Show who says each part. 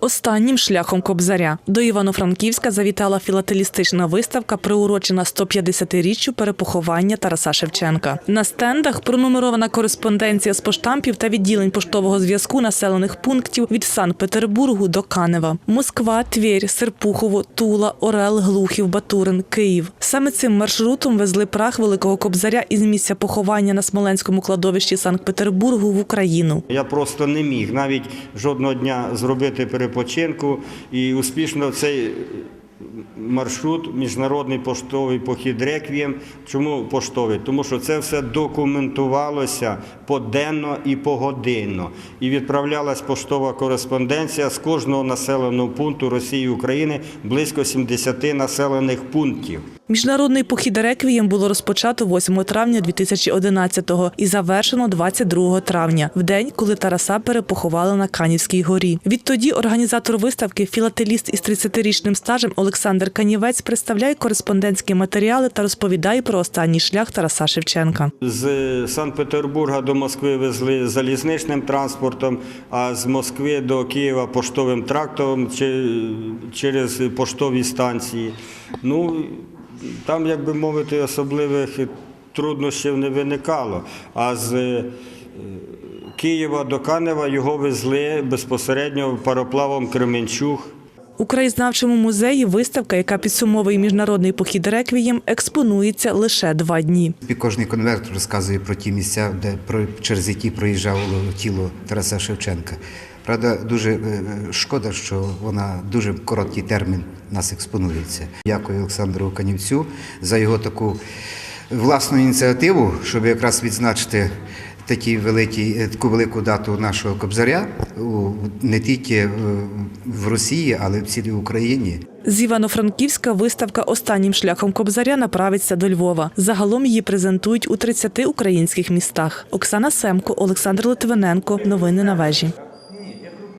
Speaker 1: Останнім шляхом Кобзаря до Івано-Франківська завітала філателістична виставка, приурочена 150-річчю перепоховання Тараса Шевченка. На стендах пронумерована кореспонденція з поштампів та відділень поштового зв'язку населених пунктів від Санкт-Петербургу до Канева, Москва, Твєрь, Серпухово, Тула, Орел, Глухів, Батурин, Київ. Саме цим маршрутом везли прах Великого Кобзаря із місця поховання на Смоленському кладовищі Санкт-Петербургу в Україну.
Speaker 2: Я просто не міг навіть жодного дня зробити перепочинку і успішно цей маршрут міжнародний поштовий похід реквієм. Чому поштовий? Тому що це все документувалося поденно і погодинно. І відправлялась поштова кореспонденція з кожного населеного пункту Росії і України близько 70 населених пунктів.
Speaker 1: Міжнародний похід реквієм було розпочато 8 травня 2011-го і завершено 22 травня, в день, коли Тараса перепоховали на Канівській горі. Відтоді організатор виставки, філателіст із 30-річним стажем Олександр Канівець представляє кореспондентські матеріали та розповідає про останній шлях Тараса Шевченка.
Speaker 2: З Санкт-Петербурга до Москви везли залізничним транспортом, а з Москви до Києва поштовим трактором через поштові станції. Ну, там, як би мовити, особливих труднощів не виникало. А з е, Києва до Канева його везли безпосередньо пароплавом Кременчуг.
Speaker 1: У краєзнавчому музеї виставка, яка підсумовує міжнародний похід реквієм, експонується лише два дні.
Speaker 3: Кожний конверт розказує про ті місця, де через які проїжджало тіло Тараса Шевченка. Правда, дуже е, шкода, що вона дуже короткий термін нас експонується. Дякую Олександру Канівцю за його таку власну ініціативу, щоб якраз відзначити такі великі, е, таку велику дату нашого кобзаря у- не тільки е, в Росії, але й в цілій Україні.
Speaker 1: З Івано-Франківська виставка останнім шляхом Кобзаря направиться до Львова. Загалом її презентують у 30 українських містах. Оксана Семко, Олександр Литвиненко. Новини на вежі.